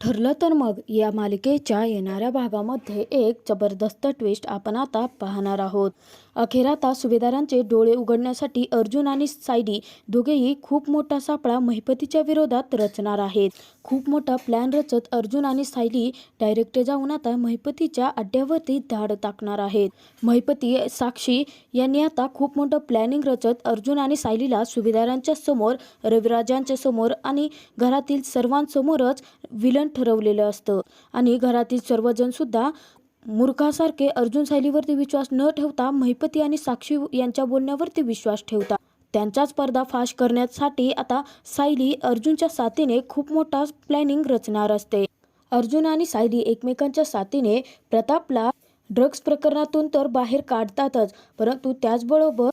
ठरलं तर मग या मालिकेच्या येणाऱ्या भागामध्ये एक जबरदस्त ट्विस्ट आपण आता पाहणार आहोत. अखेर आता सुभेदारांचे डोळे उघडण्यासाठी अर्जुन आणि सायडी दोघेही खूप मोठा सापळा महिपतीच्या विरोधात रचणार आहेत. खूप मोठा प्लॅन रचत अर्जुन आणि सायली डायरेक्ट जाऊन आता महिपतीच्या अड्ड्यावरती धाड टाकणार आहेत. महिपती साक्षी यांनी आता खूप मोठं प्लॅनिंग रचत अर्जुन आणि सायलीला सुभेदारांच्या समोर रविराजांच्या समोर आणि घरातील सर्वांसमोरच विलन ठरवलेलं असतं. आणि घरातील सर्वजण सुद्धा मूर्खासारखे अर्जुन सायलीवरती विश्वास न ठेवता महिपती आणि साक्षी यांच्या बोलण्यावरती विश्वास ठेवता त्यांचाच पर्दाफाश करण्यासाठी आता सायली अर्जुनच्या साथीने खूप मोठा प्लॅनिंग रचणार असते. अर्जुन आणि सायली एकमेकांच्या साथीने प्रतापला ड्रग्ज प्रकरणातून तर बाहेर काढतातच परंतु त्याचबरोबर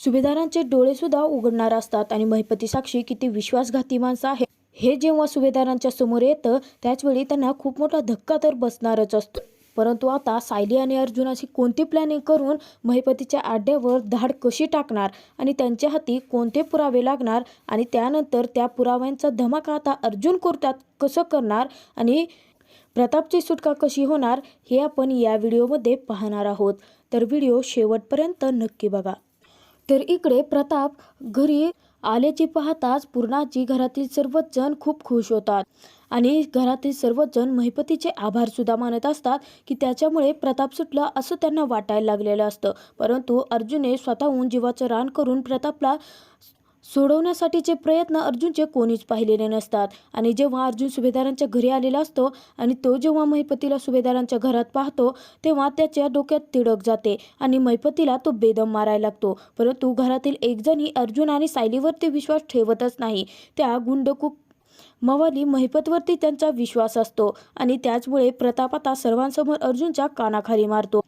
सुभेदारांचे डोळे सुद्धा उघडणार असतात आणि महिपती साक्षी किती विश्वासघाती माणसं आहे हे जेव्हा सुभेदारांच्या समोर येतं त्याचवेळी त्यांना खूप मोठा धक्का तर बसणारच असतो. परंतु आता सायली आणि अर्जुन अशी कोणती प्लॅनिंग करून महिपतीच्या आड्यावर धाड कशी टाकणार आणि त्यांच्या हाती कोणते पुरावे लागणार आणि त्यानंतर त्या पुराव्यांचा धमाका आता अर्जुन कोर्टात कसं करणार आणि प्रतापची सुटका कशी होणार हे आपण या व्हिडिओमध्ये पाहणार आहोत. तर व्हिडिओ शेवटपर्यंत नक्की बघा. तर इकडे प्रताप घरी आल्याचे पाहताच पूर्णाची घरातील सर्वच जण खूप खुश होतात. आणि घरातील सर्वच जण महिपतीचे आभार सुद्धा मानत असतात की त्याच्यामुळे प्रताप सुटला असं त्यांना वाटायला लागलेलं असतं. परंतु अर्जुने स्वतःहून जीवाचं रान करून प्रतापला सोडवण्यासाठीचे प्रयत्न अर्जुनचे कोणीच पाहिलेले नसतात. आणि जेव्हा अर्जुन सुभेदारांच्या घरी आलेला असतो आणि तो जेव्हा महिपतीला सुभेदारांच्या घरात पाहतो तेव्हा त्याच्या डोक्यात तिडक जाते आणि महिपतीला तो बेदम मारायला लागतो. परंतु घरातील एकजणही अर्जुन आणि सायलीवरती विश्वास ठेवतच नाही. त्या गुंडकूक मवाली महिपतवरती त्यांचा विश्वास असतो आणि त्याचमुळे प्रताप आता सर्वांसमोर अर्जुनच्या कानाखाली मारतो.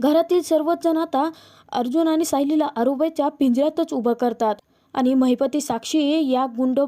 घरातील सर्वच जण आता अर्जुन आणि सायलीला आरोबाईच्या पिंजऱ्यातच उभं करतात. आणि महिपती साक्षी या गुंड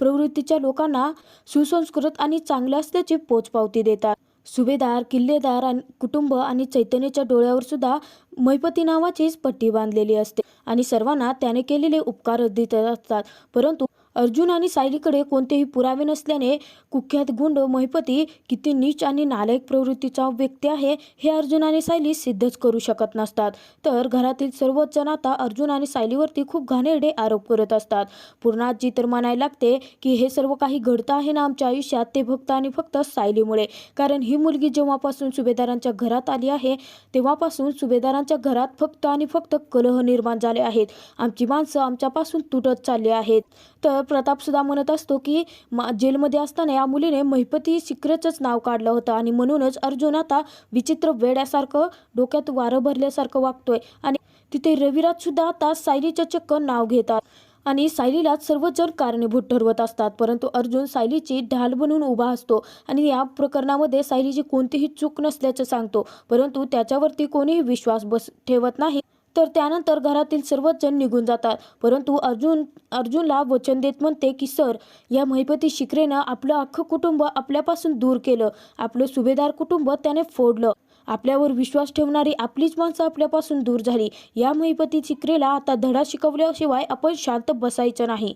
प्रवृत्तीच्या लोकांना सुसंस्कृत आणि चांगल्या असल्याची पोचपावती देतात. सुभेदार किल्लेदार आणि कुटुंब आणि चैतन्याच्या डोळ्यावर सुद्धा महिपती नावाचीच पट्टी बांधलेली असते आणि सर्वांना त्याने केलेले उपकार देत असतात. परंतु अर्जुन आणि सायलीकडे कोणतेही पुरावे नसल्याने कुख्यात गुंड महिपती किती नीच आणि नालायक प्रवृत्तीचा व्यक्ती आहे हे अर्जुन आणि सायली सिद्धच करू शकत नसतात. तर घरातील सर्वच जण आता अर्जुन आणि सायलीवरती खूप घाणेरडे आरोप करत असतात. पूर्णाजी तर म्हणायला लागते की हे सर्व काही घडतं आहे ना आमच्या आयुष्यात? ते फक्त आणि फक्त सायलीमुळे. कारण ही मुलगी जेव्हापासून सुभेदारांच्या घरात आली आहे तेव्हापासून सुभेदारांच्या घरात फक्त आणि फक्त कलह निर्माण झाले आहेत. आमची माणसं आमच्यापासून तुटत चालली आहेत. तर प्रताप सुद्धा म्हणत असतो की मा जेलमध्ये असताना या मुलीने महिपती शिखरेचंच नाव काढलं होतं आणि म्हणूनच अर्जुन आता विचित्र वेड्यासारखं डोक्यात वारं भरल्यासारखं वागतोय. आणि तिथे रविराज सुद्धा आता सायलीचं चक्क नाव घेतात आणि सायलीलाच सर्वजण कारणीभूत ठरवत असतात. परंतु अर्जुन सायलीची ढाल बनून उभा असतो आणि या प्रकरणामध्ये सायलीची कोणतीही चूक नसल्याचं सांगतो. परंतु त्याच्यावरती कोणीही विश्वास बस ठेवत नाही. तर त्यानंतर घरातील सर्वच जण निघून जातात. परंतु अर्जुन अर्जुनला वचन देत म्हणते की सर या महिपती शिकरेनं आपलं अख्खं कुटुंब आपल्यापासून दूर केलं. आपलं सुभेदार कुटुंब त्याने फोडलं. आपल्यावर विश्वास ठेवणारी आपलीच माणसं आपल्यापासून दूर झाली. या महिपती शिकरेला आता धडा शिकवल्याशिवाय आपण शांत बसायचं नाही.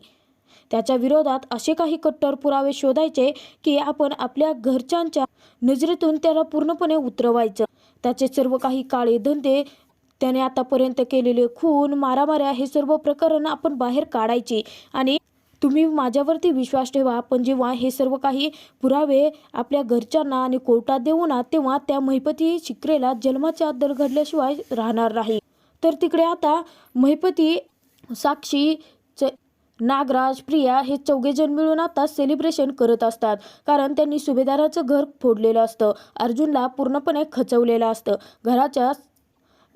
त्याच्या विरोधात असे काही कट्टर पुरावे शोधायचे की आपण आपल्या घरच्यांच्या नजरेतून त्याला पूर्णपणे उतरवायचं. त्याचे सर्व काही काळे धंदे त्याने आतापर्यंत केलेले खून मारामाऱ्या हे सर्व प्रकरण आपण बाहेर काढायचे. आणि तुम्ही माझ्यावरती विश्वास ठेवा पण जेव्हा हे सर्व काही पुरावे आपल्या घरच्यांना आणि कोर्टात देऊ ना तेव्हा त्या महिपती शिकरेला जन्माच्या दर घडल्याशिवाय राहणार नाही. तर तिकडे आता महिपती साक्षी च नागराज प्रिया हे चौघेजण मिळून आता सेलिब्रेशन करत असतात. कारण त्यांनी सुभेदाराचं घर फोडलेलं असतं. अर्जुनला पूर्णपणे खचवलेलं असतं. घराच्या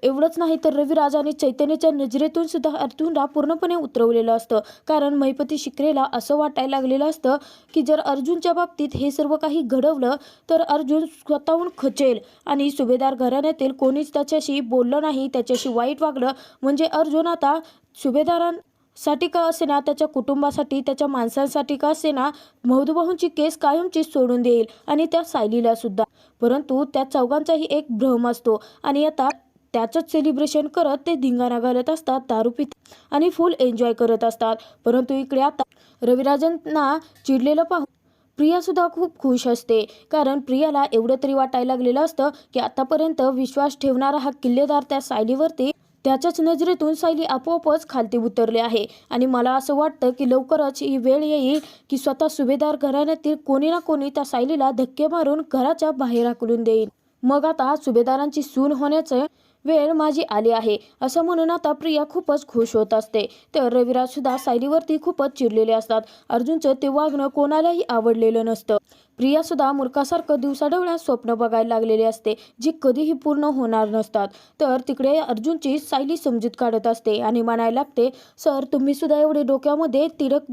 एवढंच नाही तर रविराजाने चैतन्याच्या नजरेतून सुद्धा अर्जुनला पूर्णपणे उतरवलेलं असतं. कारण महिपती शिकरेला असं वाटायला लागलेलं असतं की जर अर्जुनच्या बाबतीत हे सर्व काही घडवलं तर अर्जुन स्वतःहून खचेल आणि सुभेदार घराण्यातील कोणीच त्याच्याशी बोललं नाही त्याच्याशी वाईट वागलं. म्हणजे अर्जुन आता सुभेदारां साठी का असेना त्याच्या कुटुंबासाठी त्याच्या माणसांसाठी का असेना मधुबाहूंची केस कायमची सोडून देईल आणि त्या सायलीला सुद्धा. परंतु त्या चौघांचाही एक भ्रम असतो आणि आता त्याचंच सेलिब्रेशन करत ते धिंगाणा घालत असतात दारू पित आणि फुल एन्जॉय करत असतात. परंतु इकडे आता रविराजांना चिडलेलं पाहून प्रियासुद्धा खूप खुश असते. कारण प्रियाला एवढं तरी वाटायला लागलेलं असतं की आतापर्यंत विश्वास ठेवणारा हा किल्लेदार त्या सायलीवरती त्याच्याच नजरेतून सायली आपोआपच खालती उतरली आहे. आणि मला असं वाटतं की लवकरच ही वेळ येईल की स्वतः सुभेदार घराण्यातील कोणी ना कोणी त्या सायलीला धक्के मारून घराच्या बाहेर हाकलून देईल. मग आता सुभेदारांची सून होण्याचं वेळ माझी आली आहे. असं म्हणून आता प्रिया खूपच खुश होत असते. तर रविराज सुद्धा सायलीवरती खूपच चिडलेले असतात. अर्जुनचं ते वागणं कोणालाही आवडलेलं नसतं. प्रिया सुद्धा मुर्खासारखं दिवसाढवळ्या स्वप्न बघायला लागलेली असते जी कधीही पूर्ण होणार नसतात. तर तिकडे अर्जुनची सायली समजूत काढत असते आणि म्हणायला लागते सर तुम्ही सुद्धा एवढे डोक्यामध्ये तिरक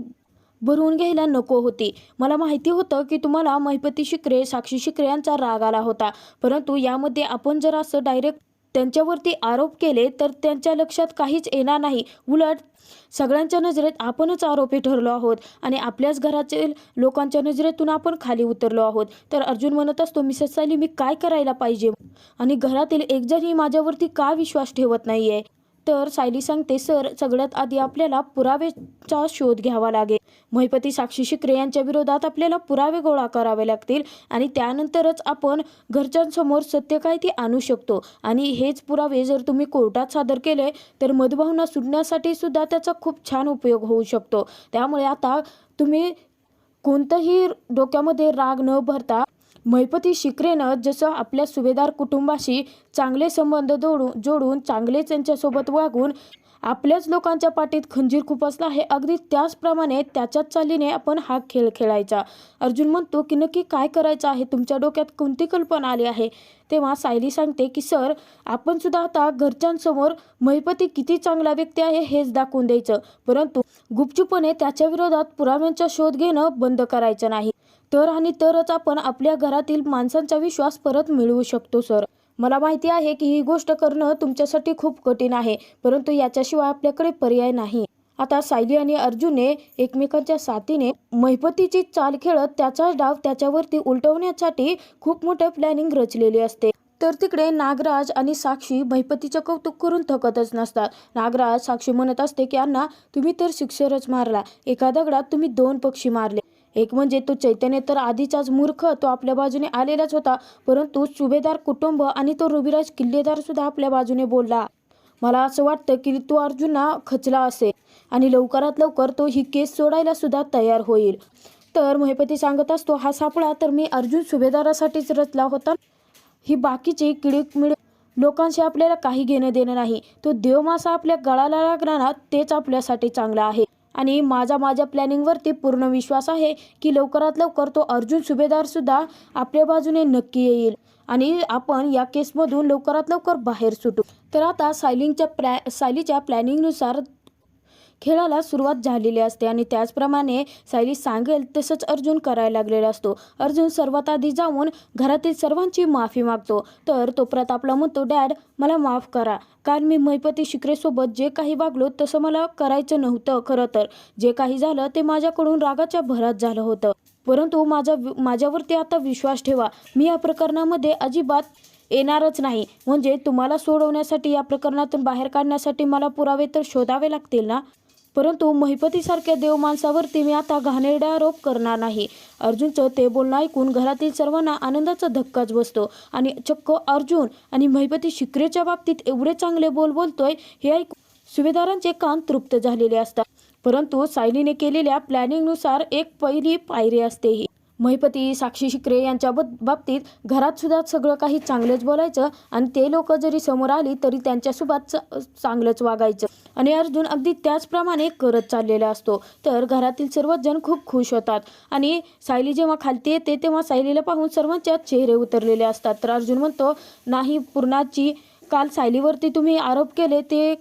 भरवून घ्यायला नको होती. मला माहिती होतं की तुम्हाला महिपती शिकरे साक्षी शिकरे यांचा राग आला होता. परंतु यामध्ये आपण जर असं डायरेक्ट त्यांच्यावरती आरोप केले तर त्यांच्या लक्षात काहीच येणार नाही. उलट सगळ्यांच्या नजरेत आपणच आरोपी ठरलो आहोत आणि आपल्याच घरातील लोकांच्या नजरेतून आपण खाली उतरलो आहोत. तर अर्जुन म्हणत असतो मिसेस सायली मी काय करायला पाहिजे? आणि घरातील एकजणही माझ्यावरती का विश्वास ठेवत नाहीये? तर सायली सांगते सर सगळ्यात आधी आपल्याला पुरावेचा शोध घ्यावा लागेल. महिपती साक्षी शिकरे यांच्या विरोधात आपल्याला पुरावे गोळा करावे लागतील आणि त्यानंतरच आपण घरच्यांसमोर सत्य काय ते आणू शकतो. आणि हेच पुरावे जर तुम्ही कोर्टात सादर केले तर मधुभावना सुटण्यासाठी सुद्धा त्याचा खूप छान उपयोग होऊ शकतो. त्यामुळे आता तुम्ही कोणतंही डोक्यामध्ये राग न भरता महिपती शिकरेनं जसं आपल्या सुभेदार कुटुंबाशी चांगले संबंध जोडून जोडून चांगले त्यांच्यासोबत वागून आपल्याच लोकांच्या पाठीत खंजीर खुपसला आहे अगदी त्याचप्रमाणे त्याच्याच चालीने आपण हा खेळ खेळायचा. अर्जुन म्हणतो की नक्की काय करायचं आहे? तुमच्या डोक्यात कोणती कल्पना आली आहे? तेव्हा सायली सांगते की सर आपण सुद्धा आता घरच्यांसमोर महिपती किती चांगला व्यक्ती आहे हेच दाखवून द्यायचं. परंतु गुपचूपणे त्याच्या विरोधात पुराव्यांचा शोध घेणं बंद करायचं नाही. तर आणि तरच आपण आपल्या घरातील माणसांचा विश्वास परत मिळवू शकतो सर. मला माहिती आहे की ही गोष्ट करणं तुमच्यासाठी खूप कठीण आहे परंतु याच्याशिवाय आपल्याकडे पर्याय नाही. आता सायली आणि अर्जुनने एकमेकांच्या साथीने महिपतीची चाल खेळत त्याचा डाव त्याच्यावरती उलटवण्यासाठी खूप मोठं प्लॅनिंग रचलेली असते. तर तिकडे नागराज आणि साक्षी महिपतीचं कौतुक करून थकतच नसतात. नागराज साक्षी म्हणत असते की अण्णा तुम्ही तर सिक्सरच मारला. एका दगडात तुम्ही दोन पक्षी मारले. एक म्हणजे तो चैतन्य तर आधीचाच मूर्ख तो आपल्या बाजूने आलेलाच होता परंतु सुभेदार कुटुंब आणि तो रविराज किल्लेदार सुद्धा आपल्या बाजूने बोलला. मला असं वाटतं की तो अर्जुना खचला असेल आणि लवकरात लवकर तो ही केस सोडायला सुद्धा तयार होईल. तर महिपती सांगत असतो हा सापळा तर मी अर्जुन सुभेदारासाठीच रचला होता. ही बाकीची किडकमिळ लोकांशी आपल्याला काही घेणं देणं नाही. तो देवमासा आपल्या गळाला लागला ना तेच आपल्यासाठी चांगला आहे. आणि माझा माझ्या प्लॅनिंगवरती पूर्ण विश्वास आहे की लवकरात लवकर तो अर्जुन सुभेदारसुद्धा आपल्या बाजूने नक्की येईल. आणि आपण या केसमधून लवकरात लवकर बाहेर सुटू. तर आता सायलिंगच्या प्लॅ सायलीच्या प्लॅनिंगनुसार खेळाला सुरुवात झालेली असते आणि त्याचप्रमाणे सायली सांगेल तसंच अर्जुन करायला लागलेला असतो. अर्जुन सर्वात आधी जाऊन घरातील सर्वांची माफी मागतो. तर तो प्रतापला म्हणतो डॅड मला माफ करा. कारण मी महिपती शिकरेसोबत जे काही वागलो तसं मला करायचं नव्हतं खरं तर. जे काही झालं ते माझ्याकडून रागाच्या भरात झालं होतं. परंतु माझा माझ्यावरती आता विश्वास ठेवा. मी या प्रकरणामध्ये अजिबात येणारच नाही. म्हणजे तुम्हाला सोडवण्यासाठी या प्रकरणातून बाहेर काढण्यासाठी मला पुरावे तर शोधावे लागतील ना? परंतु महिपतीसारख्या देव माणसावरती मी आता घाणेरडा आरोप करणार नाही. अर्जुनचं ते बोलणं ऐकून घरातील सर्वांना आनंदाचा धक्काच बसतो. आणि चक्क अर्जुन आणि महिपती शिकरेच्या बाबतीत एवढे चांगले बोल बोलतोय हे ऐकून सुभेदारांचे कान तृप्त झालेले असतात. परंतु सायलीने केलेल्या प्लॅनिंगनुसार एक पहिली पायरी असते ही. महिपती साक्षी शिकरे यांच्या बाबतीत घरात सुद्धा सगळं काही चांगलंच बोलायचं आणि ते लोक जरी समोर आली तरी त्यांच्यासोबत चांगलंच वागायचं. आणि अर्जुन अगदी त्याचप्रमाणे करत चाललेला असतो. तर घरातील सर्वच जण खूप खुश होतात. आणि सायली जेव्हा खालती येते तेव्हा सायलीला पाहून सर्वांच्या चेहरे उतरलेले असतात. तर अर्जुन म्हणतो नाही पूर्णाची काल सायलीवरती तुम्ही आरोप केले ते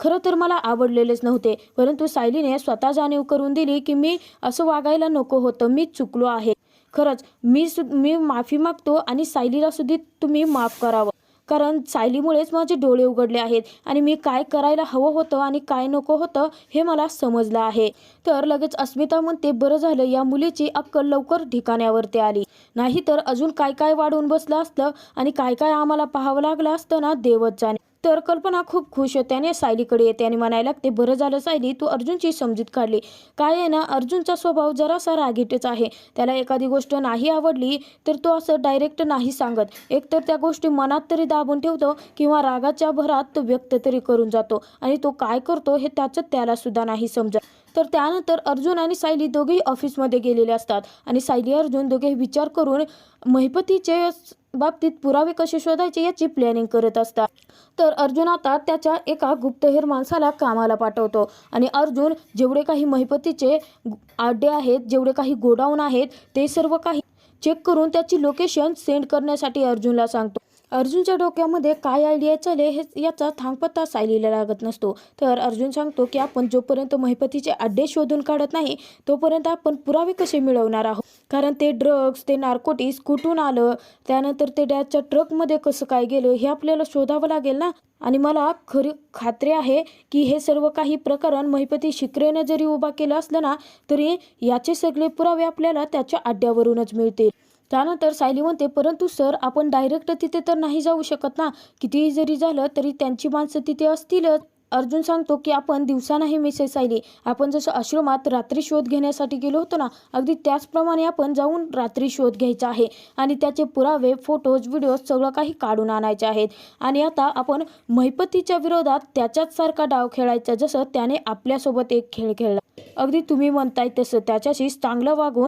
खरं तर मला आवडलेलेच नव्हते. परंतु सायलीने स्वतः जाणीव करून दिली की मी असं वागायला नको होतं. मी चुकलो आहे. खरंच मी सु मी माफी मागतो आणि सायलीला सुद्धा तुम्ही माफ करावं. कारण सायलीमुळेच माझे डोळे उघडले आहेत आणि मी काय करायला हवं होतं आणि काय नको होतं हे मला समजलं आहे. तर लगेच अस्मिता म्हणते बरं झालं या मुलीची अक्कल लवकर ठिकाण्यावरती आली. नाहीतर अजून काय काय वाढून बसलं असतं आणि काय काय आम्हाला पाहावं लागलं असतं ना देवच जाणे. तर कल्पना खूप खुश होते आणि सायलीकडे येते आणि म्हणायला लागते बरं झालं सायली तू अर्जुनची समजूत काढली. काय आहे ना अर्जुनचा स्वभाव जरासा रागीटच आहे. त्याला एखादी गोष्ट नाही आवडली तर तो असं डायरेक्ट नाही सांगत. एकतर त्या गोष्टी मनात तरी दाबून ठेवतो किंवा रागाच्या भरात तो व्यक्त तरी करून जातो आणि तो काय करतो हे त्याचं त्याला सुद्धा नाही समजत. तर त्यानंतर अर्जुन आणि सायली दोघेही ऑफिसमध्ये गेलेले असतात आणि सायली अर्जुन दोघेही विचार करून महिपतीचे बाबतीत पुरावे कसे शोधायचे याची प्लॅनिंग करत असतात. तर अर्जुन आता त्याच्या एका गुप्तहेर माणसाला कामाला पाठवतो. आणि अर्जुन जेवढे काही महिपतीचे आड्डे आहेत जेवढे काही गोडाऊन आहेत ते सर्व काही चेक करून त्याची लोकेशन सेंड करण्यासाठी अर्जुनला सांगतो. अर्जुनच्या डोक्यामध्ये काय आयडिया चाले हे याचा थांगपत्ता सायलीला लागत नसतो. तर अर्जुन सांगतो की आपण जोपर्यंत महिपतीचे अड्डे शोधून काढत नाही तोपर्यंत आपण पुरावे कसे मिळवणार आहोत? कारण ते ड्रग्स ते नार्कोटिक्स कुठून आलं? त्यानंतर ते डॅचच्या ट्रकमध्ये कसं काय गेलं? हे आपल्याला शोधावं लागेल ना? आणि मला खरी खात्री आहे की हे सर्व काही प्रकरण महिपती शिकरेनं जरी उभा केलं असलं ना तरी याचे सगळे पुरावे आपल्याला त्याच्या अड्ड्यावरूनच मिळतील. त्यानंतर सायली म्हणते परंतु सर आपण डायरेक्ट तिथे तर नाही जाऊ शकत ना. कितीही जरी झालं तरी त्यांची माणसं तिथे असतीलच. अर्जुन सांगतो की आपण दिवसा नाही मिसेस सायली. आपण जसं आश्रमात रात्री शोध घेण्यासाठी गेलो होतो ना अगदी त्याचप्रमाणे आपण जाऊन रात्री शोध घ्यायचा आहे आणि त्याचे पुरावे फोटोज व्हिडिओज सगळं काही काढून आणायचे आहेत. आणि आता आपण महिपतीच्या विरोधात त्याच्याच सारखा डाव खेळायचा जसं त्याने आपल्यासोबत एक खेळ खेळला. अगदी तुम्ही म्हणताय तसं त्याच्याशी चांगलं वागून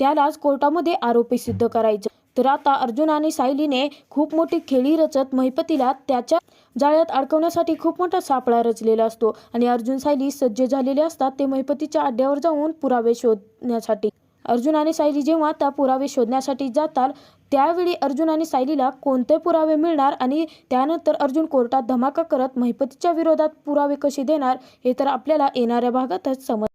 त्यालाच कोर्टामध्ये आरोपी सिद्ध करायचं. तर आता अर्जुन आणि सायलीने खूप मोठी खेळी रचत महिपतीला त्याच्या जाळ्यात अडकवण्यासाठी खूप मोठा सापळा रचलेला असतो आणि अर्जुन सायली सज्ज झालेले असतात ते महिपतीच्या अड्ड्यावर जाऊन पुरावे शोधण्यासाठी. अर्जुन आणि सायली जेव्हा त्या पुरावे शोधण्यासाठी जातात त्यावेळी अर्जुन आणि सायलीला कोणते पुरावे मिळणार आणि त्यानंतर अर्जुन कोर्टात धमाका करत महिपतीच्या विरोधात पुरावे कसे देणार हे तर आपल्याला येणाऱ्या भागातच समज